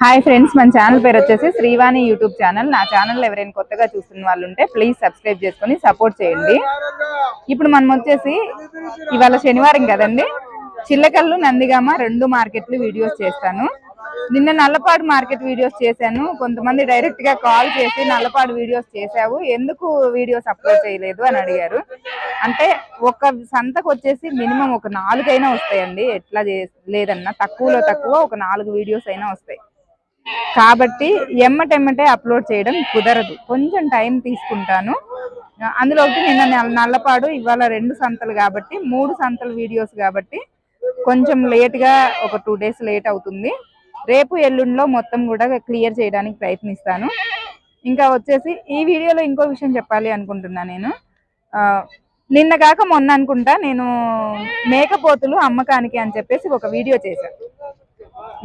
Hi friends మన channel పేరు వచ్చేసి శ్రీవాణి యూట్యూబ్ ఛానల్. నా ఛానల్ ఎవరైనా కొత్తగా చూస్తున్న వాళ్ళు ఉంటే ప్లీజ్ సబ్స్క్రైబ్ చేసుకొని సపోర్ట్ చేయండి. ఇప్పుడు మనం వచ్చేసి ఇవాళ శనివారం కదండి. చిల్లకల్లు నందిగామ రెండు మార్కెట్లు వీడియోస్ చేస్తాను. నిన్న నల్లపాడు మార్కెట్ వీడియోస్ చేశాను. కొంతమంది డైరెక్ట్గా కాల్ చేసి నల్లపాడు వీడియోస్ చేశావు. ఎందుకు వీడియోస్ అప్లోడ్ చేయలేదు అని అడిగారు. అంటే ఒక సంతకు వచ్చేసి మినిమం ఒక నాలుగైనా వస్తాయండి. ఎట్లా చే- లేదన్నా తక్కువలో తక్కువ ఒక నాలుగు వీడియోస్ అయినా వస్తాయి. కాబట్టి ఎమ్మటెమ్మటే అప్లోడ్ చేయడం కుదరదు. కొంచెం టైం తీసుకుంటాను. అందులో నిన్న నల్లపాడు ఇవాళ రెండు సంతలు కాబట్టి మూడు సంతల వీడియోస్ కాబట్టి కొంచెం లేట్గా ఒక టూ డేస్ లేట్ అవుతుంది. రేపు ఎల్లుండిలో మొత్తం కూడా క్లియర్ చేయడానికి ప్రయత్నిస్తాను. ఇంకా వచ్చేసి ఈ వీడియోలో ఇంకో విషయం చెప్పాలి అనుకుంటున్నా నేను. ఆ, నిన్న కాక మొన్న అనుకుంటా నేను మేకపోతులు అమ్మకానికి అని చెప్పేసి ఒక వీడియో చేశాను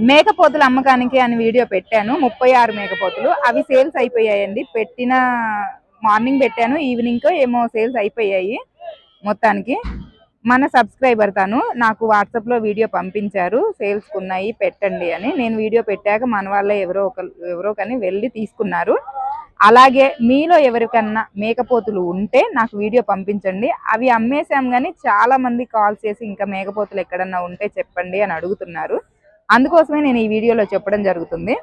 మేకపోతులు అమ్మకానికి అని వీడియో పెట్టాను. ముప్పై ఆరు మేకపోతులు. అవి సేల్స్ అయిపోయాయండి. పెట్టిన మార్నింగ్ పెట్టాను. ఈవినింగ్కో ఏమో సేల్స్ అయిపోయాయి మొత్తానికి. మన సబ్స్క్రైబర్ తను నాకు వాట్సాప్లో వీడియో పంపించారు. సేల్స్ ఉన్నాయి పెట్టండి అని. నేను వీడియో పెట్టాక మన వాళ్ళే ఎవరో ఒక ఎవరో కానీ వెళ్ళి తీసుకున్నారు. అలాగే మీలో ఎవరికన్నా మేకపోతులు ఉంటే నాకు వీడియో పంపించండి. అవి అమ్మేశాం కానీ చాలా మంది కాల్ చేసి ఇంకా మేకపోతులు ఎక్కడన్నా ఉంటే చెప్పండి అని అడుగుతున్నారు. అందుకోసమే నేను ఈ వీడియోలో చెప్పడం జరుగుతుంది.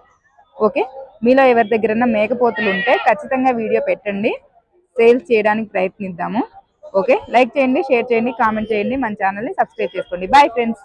ఓకే? మీలో ఎవరి దగ్గరన్నా మేకపోతులు ఉంటే ఖచ్చితంగా వీడియో పెట్టండి. సేల్స్ చేయడానికి ప్రయత్నిద్దాము. ఓకే? లైక్ చేయండి షేర్ చేయండి కామెంట్ చేయండి. మన ఛానల్ని సబ్స్క్రైబ్ చేసుకోండి. Bye friends